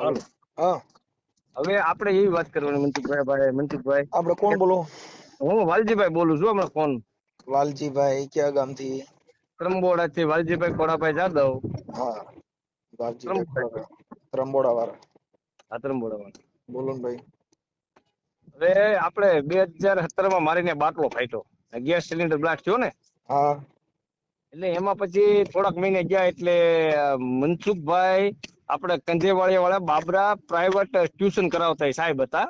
હા. હવે આપણે એવી વાત કરવાની મનસુખભાઈ ભાઈ મનસુખભાઈ આપણે કોણ બોલો? હું વાલજીભાઈ બોલું છું હમણાં ફોન. વાલજીભાઈ કયા ગામથી? ત્રંબોડાથી વાલજીભાઈ કોડાભાઈ જાદવ હા. વાલજીભાઈ ત્રંબોડા. ખોડાભાઈ. ત્રંબોડા વાળા બોલો ને ભાઈ. હવે આપણે બે હજાર સત્તરમાં મારીને બાટલો ફાટ્યો. ગેસ સિલિન્ડર બ્લાસ્ટ થયો ને? હા. એટલે એમાં પછી થોડાક મહિને ગયા એટલે મનસુખભાઈ આપણે કંજેવાળી વાળા બાબરા પ્રાઇવેટ ટ્યુશન કરાવતા સાહેબ હતા.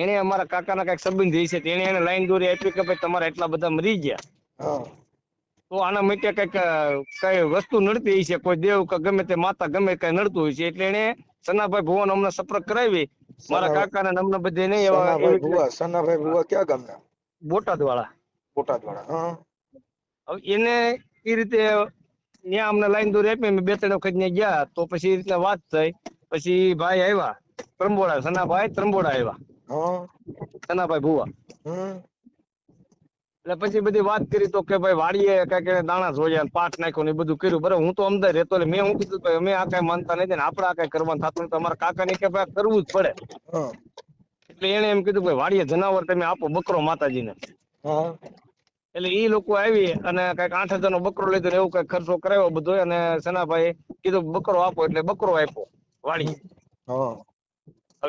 એને અમારા કાકાના કંઈક સંબંધી છે તેને એને લાઈન દોરી આપી કે ભાઈ તમારા એટલા બધા મરી ગયા. તો આના માટે કંઈક કઈ વસ્તુ નડતી છે કોઈ દેવ કે ગમે તે માતા ગમે કઈ નડતું હોય છે એટલે એને સનાભાઈ ભુવન અમને સંપર્ક કરાવી. મારા કાકા કાકાના ને અમને બધે નહીં એવા સનાભાઈ ભુવા કયા ગામના? બોટાદ વાળા બોટાદ વાળા હવે એને એ રીતે ત્યાં અમને લાઈન દોરી આપી અમે બે ત્રણ વખત ત્યાં ગયા તો પછી એ રીતના વાત થઈ. પછી ભાઈ આવ્યા ત્રંબોડા સનાભાઈ ત્રંબોડા આવ્યા. સનાભાઈ ભુવા. એટલે પછી બધી વાત કરી તો કે ભાઈ વાડીએ કંઈક દાણા જોયા પાઠ નાખ્યો ને બધું કર્યું. બરાબર હું તો અમદાવાદ રહેતો એટલે મેં હું કીધું ભાઈ અમે આ કઈ માનતા નથી ને આપડે આ કઈ કરવાનું થતું નથી. અમારા કાકા ને કે ભાઈ કરવું જ પડે. એટલે એને એમ કીધું ભાઈ વાડીએ જનાવર તમે આપો બકરો માતાજીને. એટલે એ લોકો આવી અને કંઈક આઠ હજાર નો બકરો લીધો એવું કંઈક ખર્ચો કરાવ્યો બધો અને સનાભાઈ કીધું બકરો આપો એટલે બકરો આપ્યો વાળી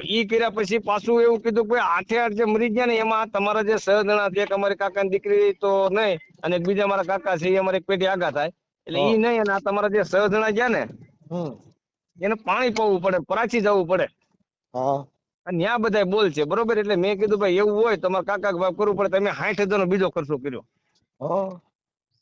ઈ કર્યા પછી પાછું એવું કીધું કે આઠે આઠ જે મરી ગયા ને એમાં તમારા જે સહ જણા છે એક અમારી કાકાની દીકરી તો નહીં અને બીજા મારા કાકા છે એ અમારી પેટી આગા થાય. એટલે ઈ નહીં અને આ તમારા જે સહ જણા ગયા ને એને પાણી પાવું પડે પરાચી જવું પડે. અને ત્યાં બધા બોલ છે બરોબર? એટલે મેં કીધું ભાઈ એવું હોય તમારે કાકા બાપ કરવું પડે તમે સાઠ હજાર નો બીજો ખર્ચો કર્યો.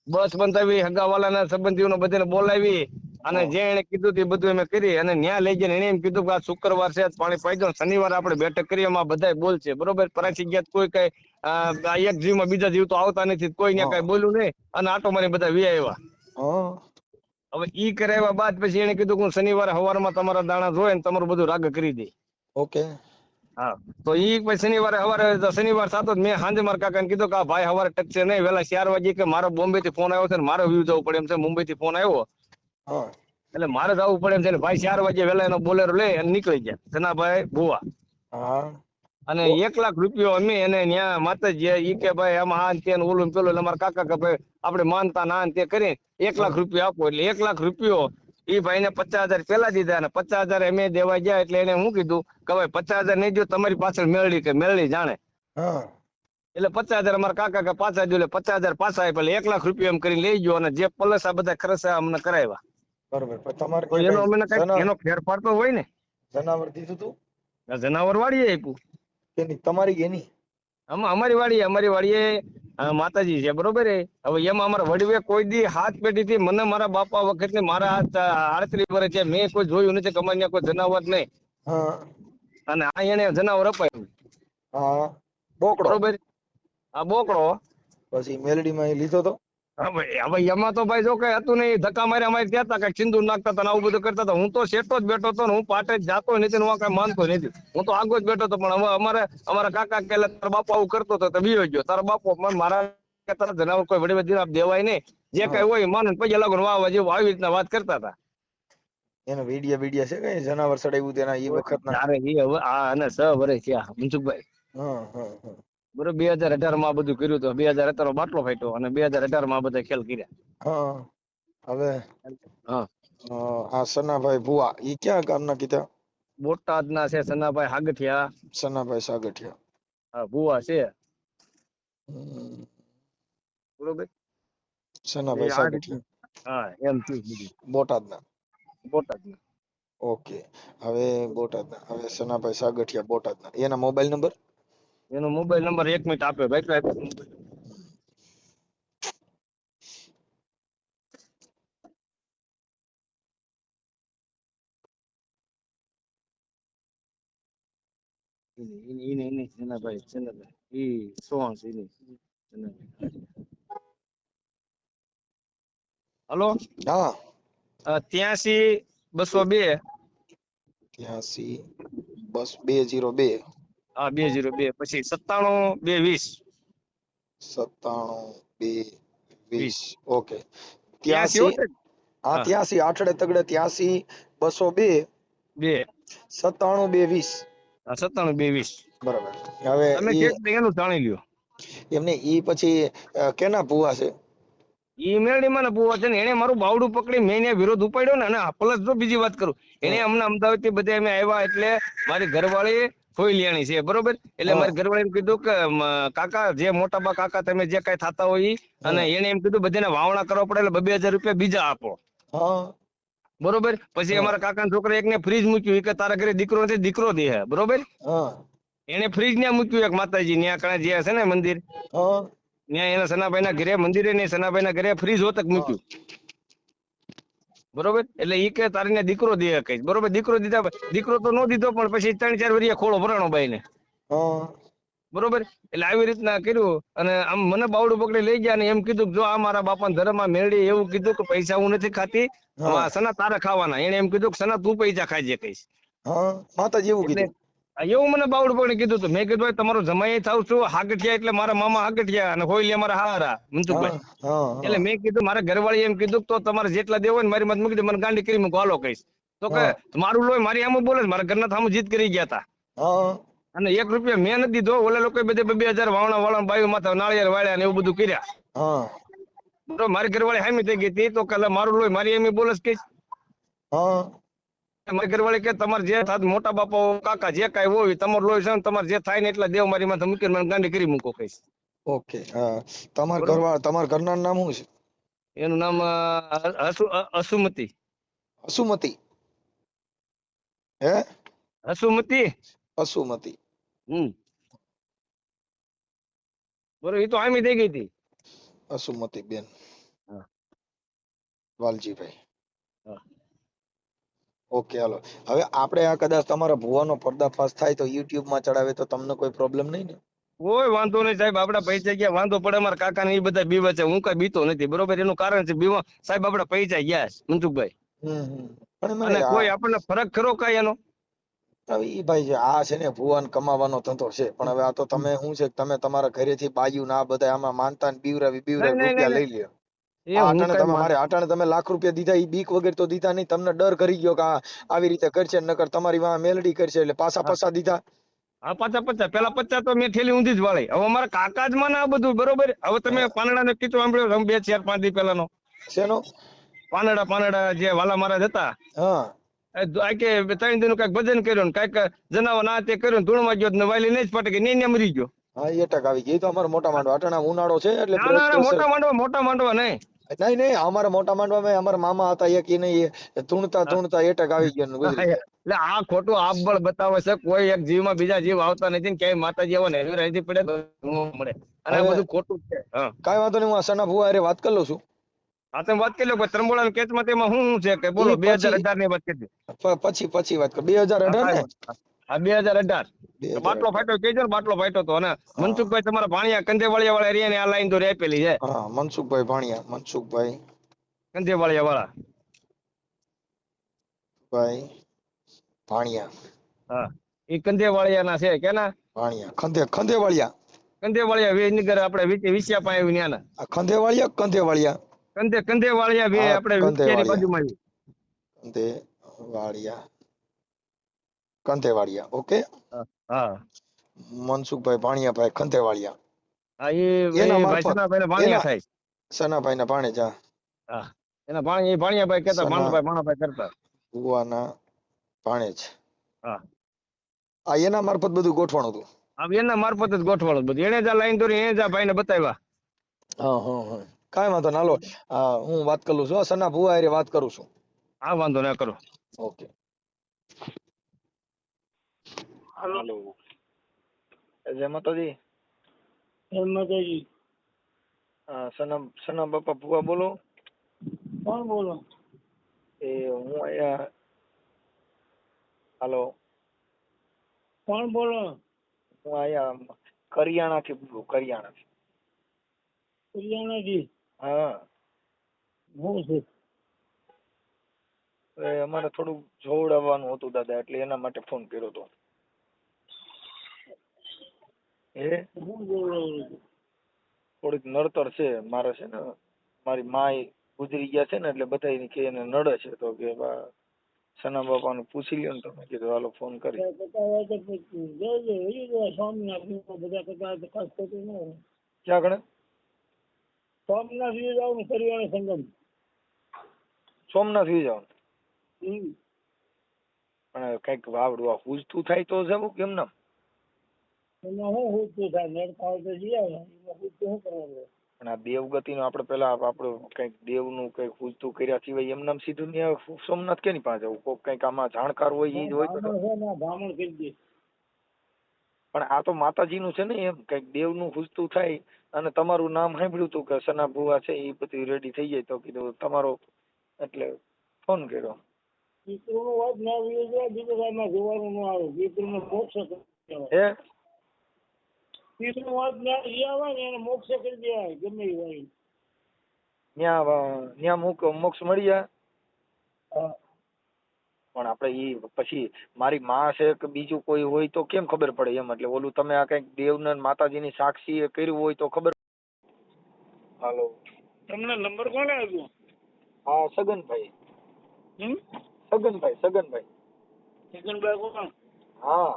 બસ બંધાવી હગાવાલાના સંબંધીઓને બધાને બોલાવી અને જે એને કીધું તે બધું અમે કરી અને ન્યા લઈ જઈને એને એમ કીધું કે આ શુક્રવાર છે પાણી પાઈ દો ને શનિવારે આપણે બેઠક કરીએ એમાં બધાય બોલ છે બરોબર? પરાચી ગયા કોઈ કઈ એક જીવમાં બીજા જીવ તો આવતા નથી કોઈ ત્યાં કઈ બોલ્યું નહીં અને આટો મારી બધા વી આવ્યા હવે ઈ કરાવ્યા બાદ પછી એને કીધું કે હું શનિવારે સવારમાં તમારા દાણા જોઈ ને તમારું બધું રાગ કરી દે. ઓકે. હા. તો ઈ પછી શનિવારે સવારે શનિવાર સાતો મેં સાંજે મારા કાકાને કીધું કે આ ભાઈ સવારે ટકશે નહીં. વેલા ચાર વાગે કે મારો બોમ્બે થી ફોન આવ્યો છે ને મારે વ્યૂ જવું પડે એમ છે. મુંબઈ થી ફોન આવ્યો એટલે મારે જવું પડે એમ છે ભાઈ ચાર વાગે વેલા એનો બોલેરો લઈ અને નીકળી ગયા. જનાભાઈ ભુવા. અને એક લાખ રૂપિયો અમે એને ત્યાં માતાજી ઈ કે ભાઈ આમાં હા તે ઓલું પેલું. એટલે મારા કાકા કે ભાઈ આપણે માનતા ના તે કરી એક લાખ રૂપિયા આપો. એટલે એક લાખ રૂપિયો ઈ ભાઈને પચાસ હજાર પેલા દીધા અને પચાસ હજાર અમે દેવા ગયા એટલે એને હું કીધું કે ભાઈ પચાસ હજાર નહીં જો તમારી પાછળ મેળવી કે મેળવી જાણે. એટલે પચાસ હજાર અમારા કાકા કે પાછા જો પચાસ હજાર પાછા એટલે એક લાખ રૂપિયા એમ કરીને લઈ ગયો અને જે પલસા બધા ખર્ચા અમને કરાવ્યા. બરોબર તમારે એનો અમને કઈ એનો ફેરફાર તો હોય ને. જનાવર દીધું તું? જનાવર વાળીએ આપ્યું. તમારી એની? અમારી વાડીએ અમારી વાડીએ માતાજી છે બરોબર હવે એમાં અમારા વડીવે કોઈ દી હાથ પેટી થી મને મારા બાપા વખત મારા હાથ આડત્રીસ વર્ષ છે મેં કોઈ જોયું નથી કે અમારે કોઈ જનાવર નહીં. અને આ એને જનાવર અપાયું. બોકડો. બરોબર? આ બોકડો. પછી મેલડી માં લીધો તો? હવે એમાં તો ભાઈ જો કઈ હતું નહીં ધક્કા માર્યા અમારે ત્યાં હતા કઈ સિંદૂર નાખતા હતા આવું બધું કરતા હતા હું તો શેઠો જ બેઠો હતો ને હું પાટે જ જાતો નથી હું કઈ માનતો નથી. હું તો આગો જ બેઠો હતો પણ હવે અમારે અમારા કાકા કે તારા બાપુ આવું કરતો હતો તો ગયો. તારા બાપુ મને મારા કે તારા જનાવર કોઈ વડી વધી દેવાય નહીં. જે કઈ હોય માનો ને પૈસા લાગુ ને વાહ વાહ જેવું આવી રીતના વાત કરતા હતા એનો વિડિયા વિડિયા છે કઈ? જનાવર ચડાવ્યું તેના એ વખતના? અરે એ હવે આ અને સ વર્ષ થયા મનસુખભાઈ. હા હા. બરોબર બે હજાર અઢારમાં બધું કર્યું હતું બે હજાર અઢાર બાટલો ફાટ્યો અને બે હજાર અઢારમાં બધા ખેલ કર્યા. હા હવે હા. આ સનાભાઈ ભુવા ઈ ક્યાં ગામના કીધા? બોટાદ ના છે સનાભાઈ હાગઠિયા. સનાભાઈ સાગઠિયા. હા ભુવા છે. બરોબર? સનાભાઈ સાગઠિયા. હા એમ થયું બધું. બોટાદના. બોટાદ ઓકે હવે બોટાદના હવે સનાભાઈ સાગઠિયા બોટાદના. એના મોબાઈલ નંબર? એનો મોબાઈલ નંબર એક મિનિટ આપ્યો ભાઈ ઈને. હલો? હા. ત્યાંસી બસો બે. ત્યાંસી બસ બે જીરો બે. હા બે જીરો બે પછી સત્તાણું બે વીસ. સત્તાણું બે વીસ. ઓકે. ત્યાંસી? હો ત્યાંસી. આઠડે તગડે ત્યાંસી બસો બે. બે. સત્તાણું બે વીસ. સત્તાણું બે વીસ. બરાબર. હવે તમે એનું જાણી લ્યો. એમને ઈ પછી કેના પુવા છે? ઈ મેરડીમાં માં બુવા છે ને એને મારું બાવડું પકડી મેં વિરોધ ઉપાડ્યો ને અને પ્લસ જો બીજી વાત કરું એને અમને અમદાવાદથી બધા અમે આવ્યા એટલે મારી ઘરવાળી ફોઈલિયાણી છે બરોબર? એટલે. મારી ઘરવાળીને કીધું કે કાકા જે મોટા બા કાકા તમે જે કઈ થતા હોય અને એને એમ કીધું બધાને વાવણા કરવા પડે એટલે બે હજાર રૂપિયા બીજા આપો. બરોબર? પછી અમારા કાકા છોકરા એકને ફ્રીજ મૂક્યું કે તારા ઘરે દીકરો નથી દીકરો દે હે. બરોબર એને ફ્રીજ ત્યાં મૂક્યું એક માતાજી ત્યાં કણે જે છે ને મંદિર? ત્યાં એના સનાભાઈ ના ઘરે મંદિરે ને સનાભાઈ ના ઘરે ફ્રીજ હોતક મૂક્યું. બરોબર? એટલે ઈ કે તારીને દીકરો દે કે બરોબર? દીકરો દીધા દીકરો તો નો દીધો પણ પછી ત્રણ ચાર વરિયા ખોળો ભરાણો બાઈ ને બરોબર? એટલે આવી રીતના કર્યું અને આમ મને બાવડું પકડી લઈ ગયા ને એમ કીધું કે જો આ મારા બાપા ધર્મમાં મેળવી એવું કીધું કે પૈસા હું નથી ખાતી સના તારે ખાવાના. એને એમ કીધું કે સના તું પૈસા ખાજે કઈશ હા માતાજી એવું કીધું. એવું મને બાવડ પણ કીધું હતું મેં કીધું તમારો જમાઈ થાવ છું હાગઠિયા એટલે મારા મામા હાગઠિયા અને હોઈલી મારા હારા. મનસુખભાઈ એટલે મેં કીધું મારા ઘરવાળી એમ કીધું તો તમારે જેટલા દેવો ને મારી મત મૂકી દે મને ગાંડી કરી મૂકો હાલો કહીશ. તો કે મારું લોહી મારી આમ બોલે મારા ઘરના થામું જીત કરી ગયા હતા અને એક રૂપિયા મેં નથી દીધો ઓલા લોકો બધે બે હજાર વાવણા વાળા બાયું માથા નાળિયેર વાળ્યા ને એવું બધું કર્યા. બરોબર મારી ઘરવાળી હામી થઈ ગઈ હતી તો કાલે મારું લોહી મારી એમ બોલે છે મારી કે તમારે જે થાય મોટા બાપા કાકા જે કાઈ હોય તમારે લોહી છે તમારે જે થાય ને એટલા દેવ મારી માથે મૂકીને મને ગાંડી કરી મૂકો કહીશ. ઓકે તમારા બરોબર. તમારા ઘરના નામ શું છે? એનું નામ અ, હસુ અ, હસુમતી. અસુમતી હે? અસુમતી અસુમતી હમ. બરોબર એ તો આમી થઈ ગઈ હતી. અસુમતી બેન. હા. વાલજીભાઈ. ઓકે હાલો. હવે આપણે આ કદાચ તમારા ભુવાનો પર્દાફાશ થાય તો માં ચડાવે તો તમને કોઈ પ્રોબ્લેમ નહીં ને? કોઈ વાંધો નહીં સાહેબ. આપડા પૈસા ગયા. વાંધો પડે મારા કાકા ને એ બધા બીવે છે. હું કઈ બીતો નથી. બરોબર? એનું કારણ છે બીવા. સાહેબ આપડા પૈસા ગયા મનસુખભાઈ. અને કોઈ આપણને ફરક ખરો કઈ એનો? હવે ઈ ભાઈ આ છે ને ભુવન કમાવાનો ધંધો છે. પણ હવે આ તો તમે શું છે તમે તમારા ઘરેથી બાયું ના બધા આમાં માનતા ને બીવરાવી બીવરાવી રૂપિયા લઈ લ્યો. તમે લાખ રૂપિયા દીધા બીક વગર તો દીધા નહીં. તમને ડર કરી ગયો કે આવી રીતે કરશે નકર તમારી વાં મેલડી કરશે એટલે પાછા પાછા પસા દીધા. હા પચાસ પચાસ પેલા પચાસ તો મેં થેલી ઊંધી જ વાળી. હવે અમારા કાકા જ માને આ બધું બરોબર? હવે તમે પાનડા ને કીધું સાંભળ્યો? બે ચાર પાંચ દી પહેલાનો. શેનો? પાનડા પાનડા જે વાલા મહારાજ હતા. હા. કે ત્રણ દિન કંઈક ભજન કર્યું ને કંઈક જનાવર ના તે કર્યું ધૂણ ધૂળમાં ગયો ને વાલી નહીં જ પટકે ને મરી ગયો. હા એ ટક આવી ગઈ. તો અમારો મોટા માંડવા. અટાણા ઉનાળો છે એટલે ના ના ના મોટા માંડવા મોટા માંડવા નહીં. નહીં નહીં અમારા મોટા માંડવામાં અમારા મામા હતા એક એને ધૂણતા ધૂણતા એ આવી ગયો ગુજરી એટલે આ ખોટું આપબળ બતાવે છે કોઈ એક જીવમાં બીજા જીવ આવતા નથી ને ક્યાંય માતાજી આવો ને રહેતી પડે મળે. અને આ બધું ખોટું છે હા. વાંધો નહીં હું સના ભુવા હારે વાત કરી લઉં છું. હા તમે વાત કરી લો ત્રંબોળા કેસમાં તેમાં શું છે કે બોલો બે હજાર અઢારની વાત કરી પછી પછી વાત કરો બે હજાર અઢાર ને? હા બે હજાર અઢાર. બાટલો ફાટ્યો કેજો ને બાટલો ફાટ્યો તો અને મનસુખભાઈ તમારા ભાણિયા કંધેવાળિયા વાળા એરિયા ને આ લાઈન તો રેપેલી છે. હા મનસુખભાઈ ભાણિયા મનસુખભાઈ. કંધેવાળિયા વાળા ભાઈ ભાણિયા. હા એ કંધેવાળિયા ના છે કેના? ભાણિયા ખંધે ખંધેવાળિયા. કંધેવાળિયા વિજનગર આપણે વિસ્યા પાસે આવ્યું ન્યાના આ ખંધેવાળિયા કે કંધેવાળિયા? કંધે કંધેવાળિયા વે આપણે. વિચિયાની બાજુમાં આવ્યું. કંધેવાળિયા. કંધેવાળિયા ઓકે હા મનસુખભાઈ ભાણિયાભાઈ કંથેવાળિયા હા એ એના એ મારફત- ભાઈસના ભાઈને ભાણિયા થાય. સનાભાઈ ના ભાણેજા હા એના ભાણી એ ભાણિયાભાઈ કહેતા ભાણભાઈ ભાણાભાઈ કરતા. ભુવાના ભાણેજ હા. આ એના મારફત બધું ગોઠવાનું હતું? હવે એના મારફત જ ગોઠવાળું બધું. એને જ આ લાઈન દોરી એને જ આ ભાઈને બતાવ્યા. હા હા હા. કાંઈ વાંધો ના હાલો. હું વાત કરું છું. સના ભુવા હારે વાત કરું છું. હા વાંધો ના કરો. ઓકે હાલો. જય માતાજી માતાજી હા, સના સના બાપા ભુવા બોલો. કોણ બોલો? એ હું અહીંયા હાલો. કોણ બોલો? હું અહીંયા કરિયાણાથી બોલું કરિયાણાથી. કરિયાણાથી? હા. હું છે? એ અમારે થોડું જોવડાવવાનું હતું દાદા એટલે એના માટે ફોન કર્યો હતો હું થોડીક નડતર છે મારે છે ને મારી માય ગુજરી ગયા છે ને એટલે બધા કે એને નડે છે. તો કે બા સના બાપાનું પૂછી લ્યો ને તમે કીધું હાલો ફોન કરી. ન ક્યાં ગણે? સોમનાથ વી જવાનું પરિવાર સંગમ. સોમનાથ વી જવાનું? પણ કંઈક વાવડું આ પૂછતું થાય તો જવું કેમ નામ? એમાં શું હુજતું થાય મેળ ખાવ તો જઈ આવે એમાં હુજતું શું કરવાનું પણ આ દેવગતિ નું આપણે પેલા આપણું કંઈક દેવનું કંઈક હુજતું કર્યા સિવાય એમને સીધું ત્યાં સોમનાથ કેની પાસે જવું કોક કંઈક આમાં જાણકાર હોય ઈ જ હોય બ્રાહ્મણ કરી દે. પણ આ તો માતાજીનું છે ને એમ કંઈક દેવનું હુજતું થાય અને તમારું નામ સાંભળ્યું હતું કે સના ભુવા છે એ બધું રેડી થઈ જાય તો કીધું તમારો એટલે ફોન કર્યો. પિતૃનું વાત ના વી જાય જોવાનું ન આવે. પિતૃને મોક્ષ હે? પિતૃ વાત ના આવે ને એને મોક્ષ કરી દેવાય ગમે એ હોય. ત્યાં ત્યાં મુક મોક્ષ મળી જાય. પણ આપણે ઈ પછી મારી માં છે કે બીજું કોઈ હોય તો કેમ ખબર પડે એમ? એટલે ઓલું તમે આ કંઈક દેવને ને માતાજીની સાક્ષી એ કર્યું હોય તો ખબર હાલો. તમને નંબર કોને આપ્યો? હા સગનભાઈ. હમ? સગનભાઈ સગનભાઈ. સગનભાઈ કોણ? હા.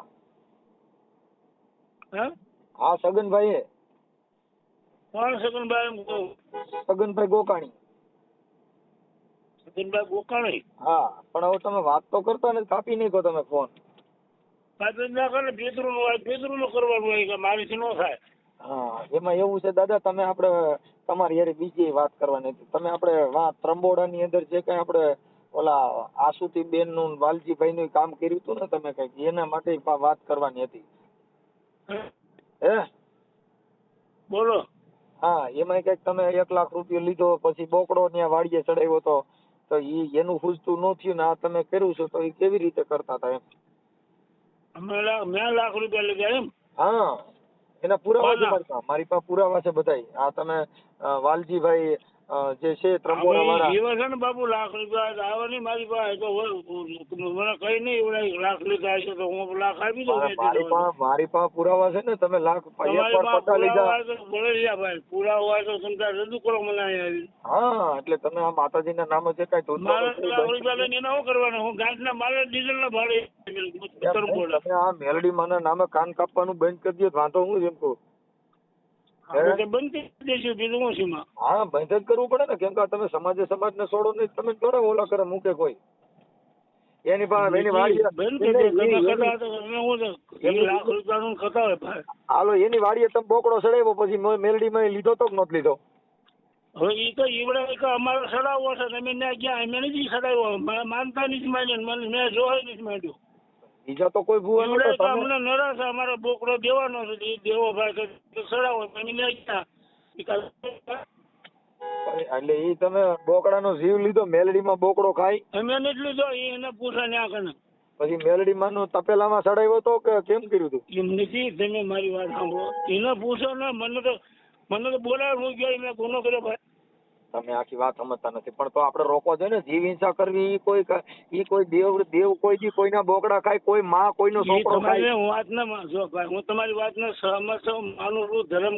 હા? હા સગનભાઈ કોણ સગનભાઈ સગનભાઈ ગોકાણી. સગનભાઈ ગોકાણી? હા પણ હવે તમે વાત તો કરતા ને કાપી નહીં તમે ફોન. કાપી ના કરે નું હોય પિતૃ નું કરવાનું હોય કે મારીથી ન થાય. હા એમાં એવું છે દાદા તમે આપણે તમારી યારે બીજી વાત કરવાની હતી તમે આપણે વાત ત્રંબોડાની અંદર જે કઈ આપણે ઓલા આસુતી બેનનું વાલજીભાઈ નું કામ કર્યું હતું ને તમે કંઈક એના માટે વાત કરવાની હતી. હે? બોલો. હા એમાં કંઈક તમે એક લાખ રૂપિયા લીધો પછી બોકડો ત્યાં વાડીએ ચડાવ્યો તો તો ઈ એનું ખૂજતું ન થયું ને આ તમે કર્યું છે તો એ કેવી રીતે કરતા હતા એમ? મેં લાખ રૂપિયા લીધા એમ? હા એના પુરાવા છે મારી પાસે મારી પાસે પુરાવા છે બધાય. આ તમે વાલજીભાઈ જે છે ત્રંબોડા હવે વાળા. જીવે છે ને બાપુ લાખ રૂપિયા આવે નહીં મારી પાસે તો મને કઈ નહીં લાખ લીધા છે તો હું લાખ આપી દઉં મારી પાસે મારી પાસે પુરાવા છે ને તમે લાખ વાર લીધા બોલે ભાઈ પુરાવા હોય તો તમે રજૂ કરો મને આવી હા એટલે તમે આ માતાજીના નામે જે કઈ ધોધ લાખ રૂપિયા લઈને એના શું કરવાનું? હું ગાંઠના મારે ડીઝલ ના ભાડે તમે આ મેલડી માના નામે કાન કાપવાનું બંધ કરી દો તો વાંધો હું એમ કહું? હા બંધ જ કરવું પડે ને. કેમ કે તમે સમાજે સમાજને છોડો નહીં તમે થોડા ઓલા કરે મૂકે કોઈ. એની પાસે એની કરી? એ ભાઈ. હાલો એની વાડીએ તમે બોકડો સડાવ્યો પછી મેલડી માં લીધો તો નહોતો લીધો? હવે ઈ તો ઈવડે કે અમારે સડાવવો છે તમે ત્યાં ગયા અમે નથી સડાવ્યો. માનતા નથી માંડ્યો ને મેં જોઈ નથી માંડ્યું. બીજા તો કોઈ ભૂવા નતો અમને નરાશ અમારો બોકડો દેવાનો છે એ દેવો ભાઈ સડાવો અમે લઈ ગયા એટલે એ તમે બોકડાનો જીવ લીધો મેલડીમાં બોકડો ખાઈ? અમે નથી લીધો એને પૂછા ને આગળ પછી મેલડીમાં નો તપેલામાં સડાવ્યો તો કે કેમ કર્યું તું? એમ નથી તમે મારી વાત સાંભળો. એને પૂછો ને મને તો મને તો બોલાવે હું ગયો મેં ગુનો કર્યો ભાઈ. તમે આખી વાત સમજતા નથી. પણ તો આપણે રોકવો જોઈએ ને જીવ હિંસા કરવી ઈ કોઈ ઈ કોઈ દેવ દેવ કોઈ દી કોઈના બોકડા ખાય કોઈ માં કોઈનો છોકરો ખાય. હું વાત ના માનજો ભાઈ હું તમારી વાતને સહમત છું માનું છું ધર્મ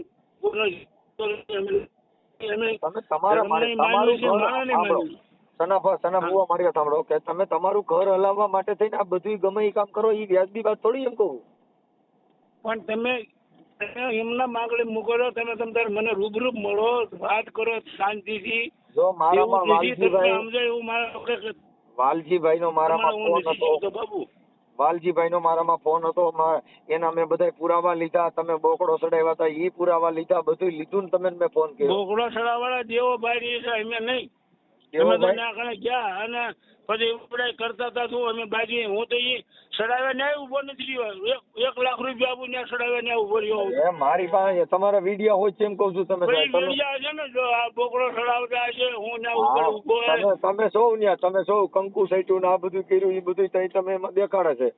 તમે તમારા તમારું ઘર માને નહીં સાંભળો. માન્યું. સના ભા- સના હા. બુવા મારી સાંભળો કે તમે તમારું ઘર હલાવવા માટે થઈને આ બધું ગમે એ કામ કરો એ વ્યાજબી વાત થોડી એમ કહું. પણ તમે તમે એમના માગણી મોકલો તમે તમ મને રૂબરૂ મળો વાત કરો શાંતિથી. જો મારામાં વાલજીભાઈ સમજાય એવું મારા વાલજીભાઈ નો મારામાં ફોન હતો. બાબુ. વાલજીભાઈ નો મારામાં ફોન હતો એના મેં બધા પુરાવા લીધા તમે બોકડો ચડાવ્યા હતા એ પુરાવા લીધા બધું લીધું ને તમે મેં ફોન કર્યો. બોકડો સડાવાળા જેવો ભાઈ અમે નહીં. દેવો તો ભાઈ? ત્યાં ગયા અને પછી ઉપડાઈ કરતા હતા શું? અમે બાજી હું તો એ સડાવ્યા ન્યાય ઊભો નથી રહ્યો. એક- એક લાખ રૂપિયા આપું ત્યાં સડાવ્યા ન્યાય ઊભો રહ્યો મારી પાસે તમારા વીડિયો હોય છે એમ કઉ છું તમે પછી તમે છે ને જો આ બોકડો સડાવતા હશે હું ત્યાં ઉપર ઊભો તમે સૌ ન્યા તમે સૌ કંકુ સૈટું ને આ બધું કર્યું એ બધું તઈ તમે એમાં દેખાડે છે.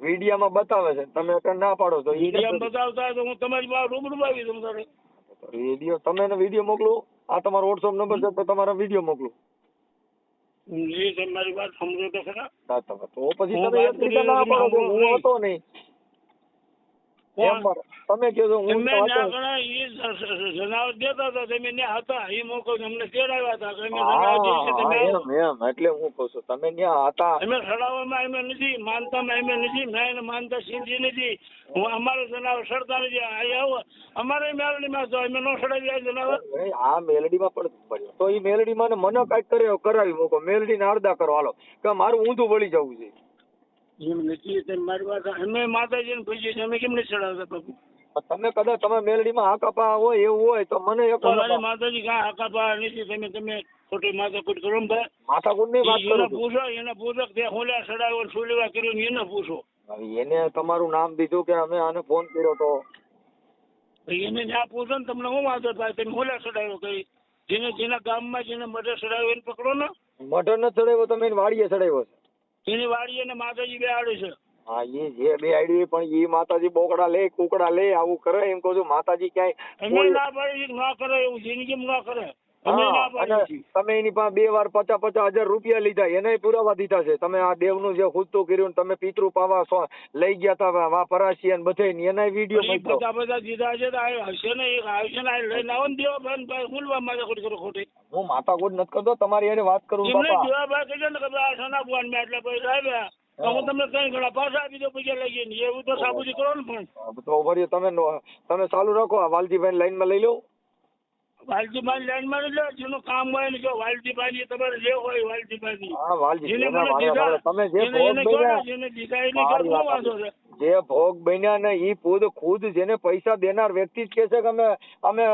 વિડિયામાં બતાવે છે. તમે ના પાડો તો વિડીયામાં બતાવતા હોય તો હું તમારી પાસે રૂબરૂ આવી દઉં તારે. વિડિયો તમે એને વીડિયો મોકલો. આ તમારો વોટ્સઅપ નંબર છે તો તમારા વીડિયો મોકલો. મારી વાત સમજો તો ખરા? તો પછી તમે એક રીતે ના પાડો હું હતો નહીં. તમે કહો હું તમે ના ઈ જ- જ- જ- જનાવર દેતા હતા તમે ત્યાં હતા એ મોકો અમને તેડાવ્યા હતા કે અમે હા, જનાવર દઈએ છીએ, તમે. એમ એમ એટલે હું કહું છું તમે ત્યાં હતા. અમે સડાવવામાં અમે નથી માનતામાં અમે નથી મેં એને માનતા સિંધી નથી. હું અમારે જનાવર સડતા નથી અહીં આવો. અમારે મેળણીમાં તો અમે નો સડાવી જનાવર. આ મેલડીમાં પણ પડ્યો. તો એ મેલડીમાં મને કાંઈક કર્યો કરાવી મૂકો. મેલડીને અડધા કરો હાલો. કે મારું ઊંધું વળી જવું છે. એમ નથી તે મારી વાત અમે માતાજીને પૂછીએ છીએ. અમે કેમ નથી ચડાવતા પ્રભુ? તમે કદાચ તમે મેલડીમાં હાકાપા હોય એવું હોય તો મને એક તમારી માતાજી કાંઈ હાકાપા નથી. તમે તમે ખોટી માથાકૂટ કરો ભાઈ માથાકૂટ માથાકૂટની વાત એને પૂછો એને પૂછો કે હુલ્યા સડાવ્યો ને કર્યું એને પૂછો. એને તમારું નામ દીધું કે અમે આને ફોન કર્યો તો? એને જ્યાં પૂછો ને તમને શું વાંધો થાય? તમે હોલ્યા સડાવ્યો કઈ? જેને જેના ગામમાં જેને મઢે સડાવ્યો એને પકડો ને. મઢર ન ચડાવ્યો તમે વાડીએ ચડાવ્યો છે. એની વાડી અને માતાજી બે આડે છે. હા એ જે બે આડી પણ એ માતાજી બોકડા લે કુકડા લે આવું કરે એમ કહું છું માતાજી ક્યાંય ના છીએ ના કરે એવું જિંદગીમાં ના કરે તમે એની પાસે બે વાર પચાસ પચાસ હજાર રૂપિયા લીધા એને પુરાવા દીધા છે. તમે આ દેવનું જે ખુદતું કર્યું તમે પિતૃ પાવા લઈ ગયા હતા વા પરાશી અને બધે એના વીડિયો બધા બધા દીધા છે તો હશે ને આવશે ને લઈને આવો ને દેવા હુલવા માટે ખોટી ખોટી હું નથી કરતો તમારી એને વાત કરું બાપા. દેવા ભાઈ કહેજો ને કે આ સના ભગવાન મેં એટલે પૈસા આવ્યા હું તમને કઈ ઘણા પાછા આપી દઉં પૈસા લઈ જઈને. એવું તો સાબુજી કરો ને પણ. તો તમે તમે ચાલુ રાખો વાલજીભાઈ લાઈનમાં લઈ લો. વાલજીભાઈ લાઈનમાં એટલે જેનું કામ હોય ને જો વાલજીભાઈ તમારે જે હોય વાલજીભાઈ હા વાલજી તમે જે ભોગ બન્યા જે ભોગ બન્યા ને ઈ ખુદ ખુદ જેને પૈસા દેનાર વ્યક્તિ જ કે છે કે અમે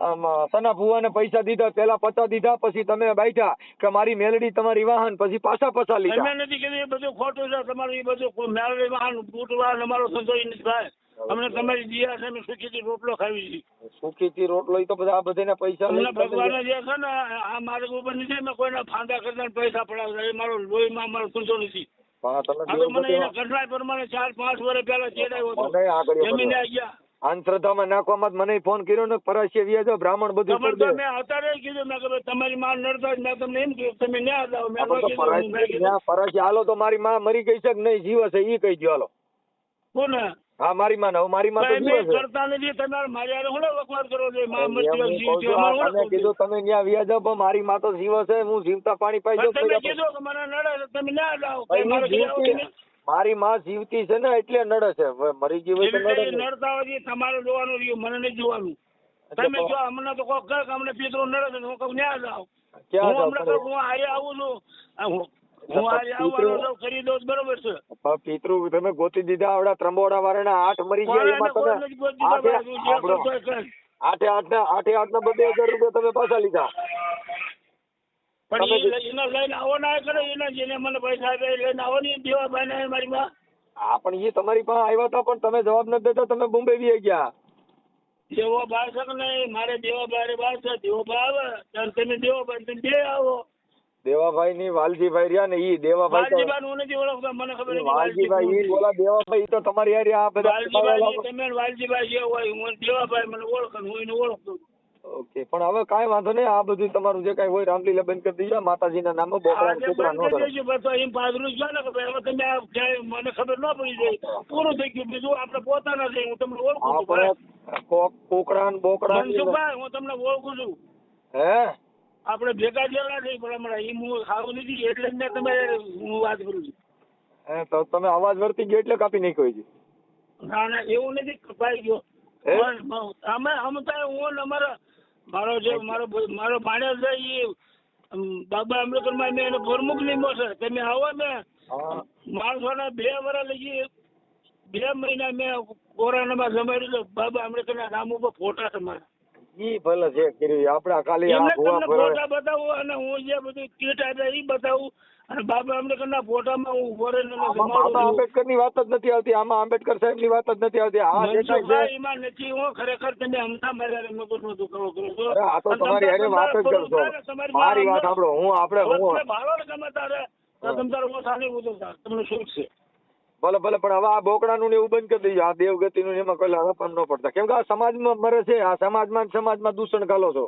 અમે સના ભુવાને પૈસા દીધા પેલા પચા દીધા પછી તમે બેઠા કે મારી મેલડી તમારી વાહન પછી પાછા પાછા લીધા. મેં નથી કીધું એ બધું ખોટું છે તમારું એ બધું મેલડી વાહન તૂટવા અમારો ઈ નથી થાય. અમને તમારી દિયા છે અમે સુખીથી રોટલો ખાવી છીએ સુખીથી રોટલો તો બધા આ બધાના પૈસા અમને લઈને જે છે ને આ માર્ગ ઉપર નથી મેં કોઈના ફાંદા કરતા પૈસા પડાવતા એ મારો લોહીમાં મારો ધંધો નથી. મને એના કઠણાઈ પ્રમાણે ચાર પાંચ વર્ષ પહેલા ચેડાયો હતો. મને આગળ એ જમીને બધું. ગયા. અંધશ્રદ્ધામાં નાખવામાં મને ફોન કર્યો ને પરાશીએ વ્યા બ્રાહ્મણ બધું મેં અત્યારે કીધું મેં કે તમારી માં નડતા મેં તમને એમ કહ્યું તમે ન્યા જાઓ. મેં કીધું, કીધું હાલો તો મારી માં મરી ગઈ છે કે નહીં? જીવે છે ઈ કહી દો હાલો. કોને? હા મારી માં હવે મારી માં તો છે. કરતા નથી તમારે મારી હારે હોડે વકવાટ કરો છો માં મતલબ જીવ છે અમાર હોડે તમે કીધું તમે ન્યા વ્યા જાવ પણ મારી માં તો જીવ છે હું જીવતા પાણી પાઈ જાવ તમે કીધું કે મને નડે તમે ના જાવ મારે તમે. માં જીવતી છે ને એટલે નડે છે. મરી જીવે તો નડે નડતા હોય તમારે જોવાનું રહ્યું મને નહીં જોવાનું. તમે જો અમને તો કોક કહે કે અમને પિતરો નડે છે હું કહું ન્યા જાવ હું હમણાં કહું હું હારે આવું છું. હું આવવાનો ખરીદો બરોબર છે. પણ પિતૃ તમે ગોતી દીધા આવડા ત્રંબોડા વાળાના આઠ મરી ગયા એમાં તમે નથી ગોતી દીધા આઠે ભાઈ, તું જે આપણો- કરતો હોય કર. આઠે આઠ ના આઠે આઠ ના બબે હજાર રૂપિયા તમે પાછા લીધા. પણ એને લઈને આવો ના કરે એને જેને મને પૈસા આપ્યા એ લઈને આવો ને દેવા ભાઈ મારી માં. હા પણ એ તમારી પાસે આવ્યા હતા પણ તમે જવાબ નથી દેતા તમે બોમ્બે વી ગયા. દેવો ભાઈ છે કે નહીં? મારે દેવા ભાઈ બાર છે દેવો ભાઈ આવે. તમે દેવો ભાઈ તમે બે આવો. દેવાભાઈ ની વાલજીભાઈ રહ્યા ને ઈ દેવાભાઈ વાલજીભાઈ હું નથી ઓળખતો મને ખબર નથી વાલજીભાઈ ઈ બોલા દેવાભાઈ તો તમારી યાર આ બધા વાલજીભાઈ તમે વાલજીભાઈ જે હોય હું દેવાભાઈ મને ઓળખન હું એને ઓળખતો ઓકે પણ હવે કાંઈ વાંધો નહીં આ બધું તમારું જે કાંઈ હોય રામલીલા બંધ કરી દીજો માતાજીના નામે આજે છોકરા નો તો એમ પાદરું જો ને કે હવે તમે મને ખબર ન પડી જાય. પૂરું થઈ ગયું બીજું આપણે પોતાના છે હું તમને ઓળખું છું કોકરા બોકરા હું તમને ઓળખું છું. હે? આપણે ભેગા થયેલા છે પણ હમણાં ઈ હું ખાવું નથી એટલે જ મેં તમે હું વાત કરું છું. હે તો તમે અવાજ વર્તી ગયો એટલે કાપી નાખ્યો છે ના ના એવું નથી કપાઈ ગયો? અમે અમે તો હું અમારો મારો જે મારો મારો ભાણેજ છે એ બાબા આંબેડકરમાં મેં એને પ્રમુખ નિમો છે. તમે આવો ને. માણસોને બે વર્ષ લગી બે મહિના મેં કોરોનામાં જમાડ્યું બાબા આંબેડકર ના નામ ઉપર ફોટા છે મારા ઈ ભલે જે કર્યું આપણે ખાલી આ ભુવા ફોટા બતાવું અને હું જે બધું કીટ આપ્યા ઈ બતાવું. અને બાબા આંબેડકર ના ફોટામાં હું ઊભો રહીને બાબા આંબેડકરની વાત જ નથી આવતી. આમાં આંબેડકર સાહેબની વાત જ નથી આવતી. આ જે છે. એમાં નથી હું. ખરેખર તમે અમથા મારા હારે મગજ નો દુખાવો કરો છો. અરે આ તો તમારી અરે વાત જ કરશો. મારી વાત સાંભળો. હું આપણે હું ને ગમે તારે તમ તારે ઓછા નહીં ઉતરતા તમને શું છે. ભલે ભલે પણ હવે આ બોકડાનું ને એવું બંધ કરી દેજો. આ દેવગતિનું એમાં કોઈ હડપ ન પડતા. કેમ કે આ સમાજમાં મરે છે. આ સમાજમાં સમાજમાં દૂષણ ઘાલો છો.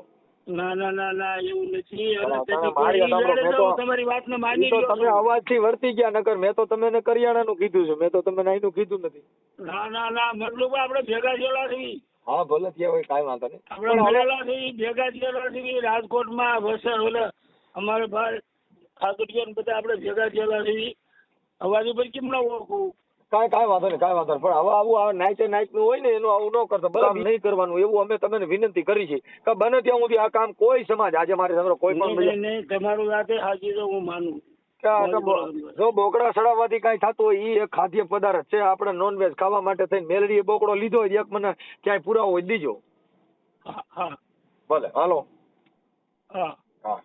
ના ના ના ના એવું નથી. વાત માની તો તમે વર્તી ગયા નકર મેં તો તમને કરિયાણાનું કીધું છે. મેં તો તમને નાઈનું કીધું નથી. ના ના ના મતલબ આપણે ભેગા હા ભલે ત્યાં હોય કાંઈ વાંધો નહીં. આપણે મળેલા છીએ ભેગા થયેલા છીએ રાજકોટમાં વસર ઓલે અમારે ભાઈ ઠાકુરિયા બધા આપણે ભેગા થયેલા છીએ. અવાજ ઉપર કેમ ના ઓળખું? કાંઈ કાંઈ વાંધો નહીં કાંઈ વાંધો નહીં. પણ હવે આવું આ નાઈટે નાઈટનું હોય ને એનું આવું ન કરતો. બરાબર? નહીં કરવાનું એવું અમે તમને વિનંતી કરી છે. કે બને ત્યાં સુધી આ કામ કોઈ સમાજ આજે મારી સામે કોઈ પણ તમારું રાતે હાજી તો હું માનું. જો બોકડા સડાવવાથી કઈ થતું હોય એ એક ખાદ્ય પદાર્થ છે. આપણે નોનવેજ ખાવા માટે થઈને મેલડીએ બોકડો લીધો હોય એક મને ક્યાંય પુરાવો હોય દીજો. ભલે હાલો. હા. હા.